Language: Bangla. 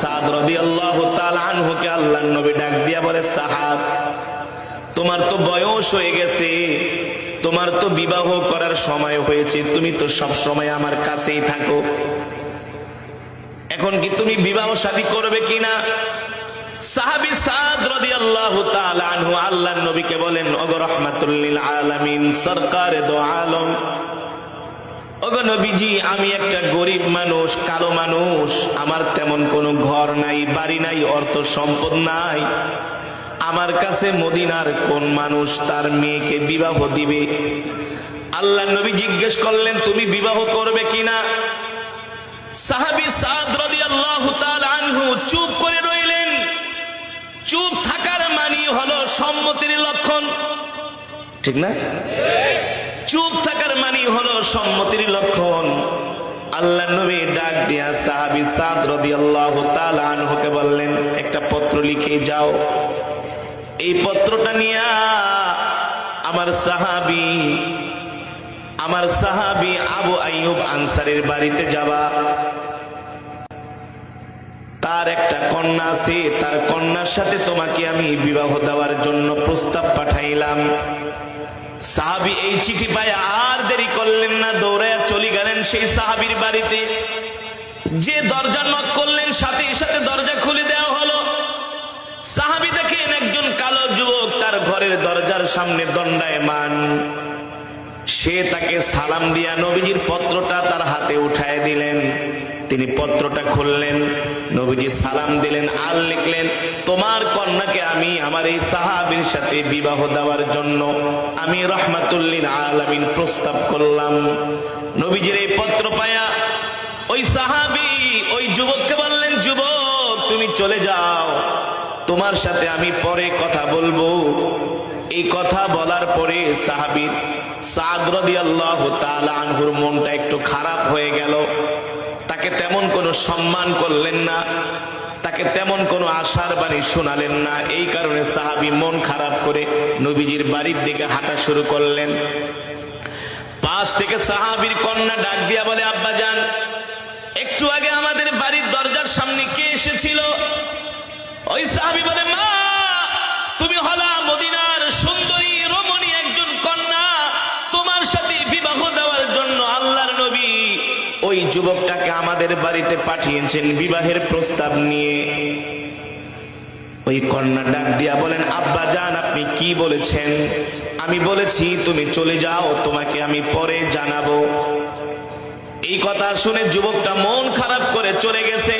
সাদ তাআলা আনহুকে আল্লাহর নবী ডাক দিয়া বলে সাহাদ তোমার তো বয়স হয়ে গেছে, তোমার তো বিবাহ করার সময় হয়েছে, তুমি তো সব সময় আমার কাছেই থাকো। এখন কি তুমি বিবাহ শাদী করবে কিনা সাহাবী সাদ রাদিয়াল্লাহু আনহু নবীকে বলেন, ওগো রাহমাতুল লিল আলামিন, সরকারে দো আলম নবীজি, আমি একটা গরিব মানুষ, কালো মানুষ। আমার তেমন কোনো ঘর নাই, বাড়ি নাই, অর্থ সম্পদ নাই। আমার কাছে মদিনার কোন মানুষ তার মেয়েকে বিবাহ দিবে? আল্লাহ নবী জিজ্ঞেস করলেন, তুমি বিবাহ করবে কিনা? সাহাবি সাদ রাদিয়াল্লাহু তাআলা আনহু চুপ করে রইলেন। চুপ থাকার মানি হলো সম্মতির লক্ষণ। ঠিক না? চুপ থাকার মানি হলো সম্মতির লক্ষণ। আল্লাহ নবী ডাক দিয়া সাহাবি সাদ রাদিয়াল্লাহু তাআলা আনহুকে বললেন, একটা পত্র লিখে যাও। এই পত্রটা নিয়া আমার সাহাবি আমার সাহাবি আবু আইয়ুব আনসারের বাড়িতে যাবা। তার একটা কন্যা আছে, তার কন্যার সাথে তোমাকে আমি বিবাহ দেওয়ার জন্য প্রস্তাব পাঠাইলাম। সাহাবি এই চিঠি পায়, আর দেরি করলেন না দৌড়ায় চলে গেলেন সেই সাহাবির বাড়িতে। যে দরজা নক করলেন, সাথে সাথে দরজা খুলে দেওয়া হলো। সাহাবি দেখেন একজন কালো যুবক তার ঘরের দরজার সামনে দণ্ডায়মান। সে তাকে সালাম দিয়া নবীজির পত্রটা তার হাতে উঠায় দিলেন। তিনি পত্রটা খুললেন, নবীজি সালাম দিলেন, আর লিখলেন, তোমার কন্যাকে আমি আমার এই সাহাবীর সাথে বিবাহ দেওয়ার জন্য আমি রহমাতুল্লিন আলামিন প্রস্তাব করলাম। নবীজির এই পত্র পায়া ওই সাহাবী, ওই যুবককে বললেন, যুবক, তুমি চলে যাও, তোমার সাথে আমি পরে কথা বলব। এই কথা বলার পরে সাহাবীর সাদ আল্লাহ তাআলা আনহুর মনটা একটু খারাপ হয়ে গেল। তাকে তেমন কোনো সম্মান করলেন না, তাকে তেমন কোনো আশার বাণী শোনালেন না। এই কারণে সাহাবি মন খারাপ করে নবীজির বাড়ির দিকে হাঁটা শুরু করলেন। পাশ থেকে সাহাবির কন্যা ডাক দিয়া বলে, আব্বা যান, একটু আগে আমাদের বাড়ির দরজার সামনে কে এসেছিল? ওই সাহাবি বলে যুবকটাকে আমাদের বাড়িতে পাঠিয়েছেন বিবাহের প্রস্তাব নিয়ে। ওই কন্যা ডাক দিয়া বলেন, আব্বা জান আপনি কি বলেছেন? আমি বলেছি, তুমি চলে যাও, তোমাকে আমি পরে জানাব। এই কথা শুনে যুবকটা মন খারাপ করে চলে গেছে।